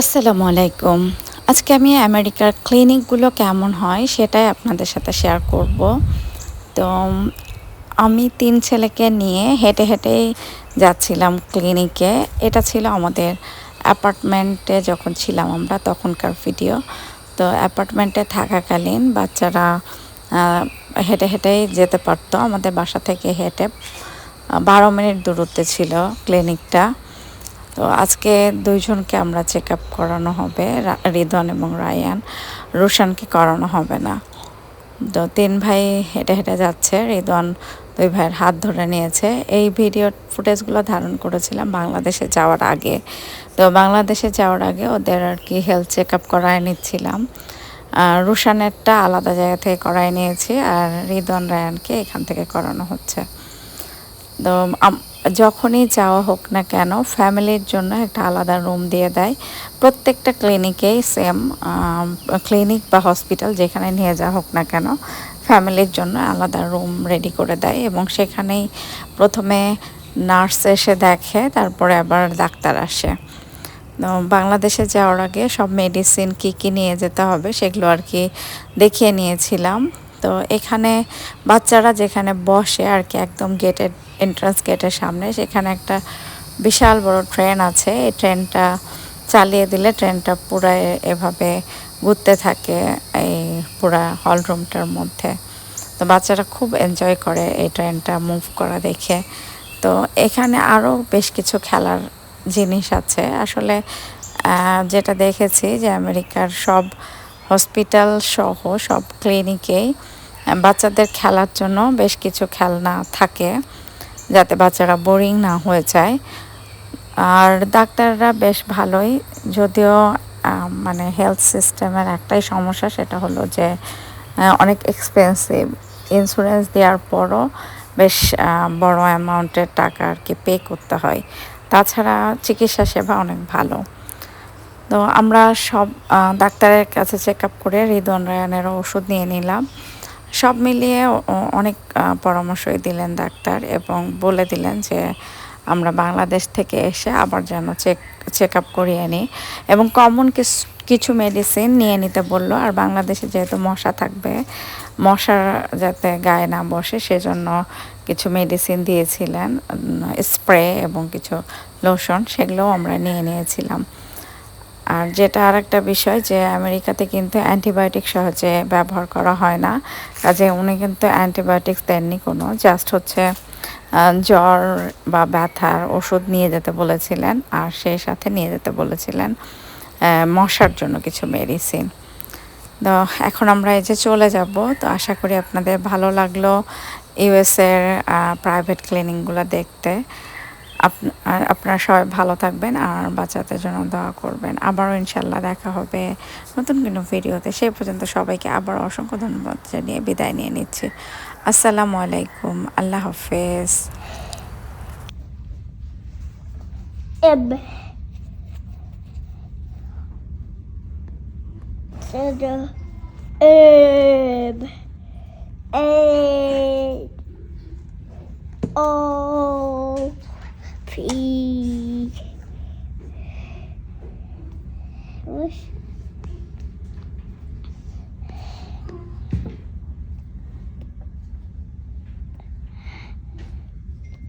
আসসালামু আলাইকুম। আজকে আমি আমেরিকার ক্লিনিকগুলো কেমন হয় সেটাই আপনাদের সাথে শেয়ার করব। তো, আমি তিন ছেলেকে নিয়ে হেঁটে হেঁটেই যাচ্ছিলাম ক্লিনিকে। এটা ছিল আমাদের অ্যাপার্টমেন্টে যখন ছিলাম আমরা তখনকার ভিডিও। তো অ্যাপার্টমেন্টে থাকাকালীন বাচ্চারা হেঁটে হেঁটেই যেতে পারতো। আমাদের বাসা থেকে হেঁটে বারো মিনিট দূরত্বে ছিল ক্লিনিকটা। তো আজকে দুইজনকে আমরা চেক আপ করানো হবে রিদন এবং রায়ান। রোশানকে করানো হবে না। তো তিন ভাই হেঁটে হেঁটে যাচ্ছে রিদন দুই ভাইয়ের হাত ধরে নিয়েছে। এই ভিডিও ফুটেজগুলো ধারণ করেছিলাম বাংলাদেশে যাওয়ার আগে। তো বাংলাদেশে যাওয়ার আগে ওদের আর কি হেলথ চেক আপ করায় নিচ্ছিলাম। রুশানেরটা আলাদা জায়গা থেকে করায় নিয়েছি আর রিদন রায়ানকে এখান থেকে করানো হচ্ছে। তো যখনই যাওয়া হোক না কেন, ফ্যামিলির জন্য একটা আলাদা রুম দিয়ে দেয়। প্রত্যেকটা ক্লিনিকেই সেম ক্লিনিক বা হসপিটাল যেখানে নিয়ে যাওয়া হোক না কেন, ফ্যামিলির জন্য আলাদা রুম রেডি করে দেয় এবং সেখানেই প্রথমে নার্স এসে দেখে, তারপরে আবার ডাক্তার আসে। বাংলাদেশে যাওয়ার আগে সব মেডিসিন কি কি নিয়ে যেতে হবে সেগুলো আর কি দেখিয়ে নিয়েছিলাম। তো এখানে বাচ্চারা যেখানে বসে আর কি একদম গেটের এন্ট্রান্স গেটের সামনে, সেখানে একটা বিশাল বড় ট্রেন আছে। এই ট্রেনটা চালিয়ে দিলে ট্রেনটা পুরো এভাবে ঘুরতে থাকে এই পুরা হল রুমটার মধ্যে। তো বাচ্চারা খুব এনজয় করে এই ট্রেনটা মুভ করা দেখে। তো এখানে আরও বেশ কিছু খেলার জিনিস আছে। আসলে যেটা দেখেছি যে আমেরিকার সব হসপিটাল সহ সব ক্লিনিকেই বাচ্চাদের খেলার জন্য বেশ কিছু খেলনা থাকে যাতে বাচ্চারা বোরিং না হয়ে যায়। আর ডাক্তাররা বেশ ভালোই, যদিও মানে হেলথ সিস্টেমের একটাই সমস্যা সেটা হলো যে অনেক এক্সপেন্সিভ ইন্স্যুরেন্স দেওয়ার পরও বেশ বড় অ্যামাউন্টের টাকা আর কি পে করতে হয়। তাছাড়া চিকিৎসা সেবা অনেক ভালো। তো আমরা সব ডাক্তারের কাছে চেক আপ করে রায়নেরও ওষুধ নিয়ে নিলাম। সব মিলিয়ে অনেক পরামর্শই দিলেন ডাক্তার এবং বলে দিলেন যে আমরা বাংলাদেশ থেকে এসে আবার যেন চেক চেক আপ করিয়ে নিই এবং কমন কিছু মেডিসিন নিয়ে নিতে বলল। আর বাংলাদেশে যেহেতু মশা থাকবে মশার যাতে গায়ে না বসে সেজন্য কিছু মেডিসিন দিয়েছিলেন স্প্রে এবং কিছু লোশন সেগুলোও আমরা নিয়ে নিয়েছিলাম। আর যেটা আর একটা বিষয় যে আমেরিকাতে কিন্তু অ্যান্টিবায়োটিক সহজে ব্যবহার করা হয় না। কাজে উনি কিন্তু অ্যান্টিবায়োটিক্স দেননি কোনো, জাস্ট হচ্ছে জ্বর বা ব্যথার ওষুধ নিয়ে যেতে বলেছিলেন আর সেই সাথে নিয়ে যেতে বলেছিলেন মশার জন্য কিছু মেডিসিন। তো এখন আমরা এই যে চলে যাব, তো আশা করি আপনাদের ভালো লাগল ইউএসের প্রাইভেট ক্লিনিকগুলো দেখতে। আপনারা সবাই ভালো থাকবেন আর বাচ্চাদের জন্য দোয়া করবেন আবারও ইনশাল্লাহ দেখা হবে নতুন কোনো ভিডিওতে সেই পর্যন্ত সবাইকে আবার অসংখ্য ধন্যবাদ জানিয়ে বিদায় নিয়ে নিচ্ছি আসসালামু আলাইকুম আল্লাহ হাফেজ. A. coffee.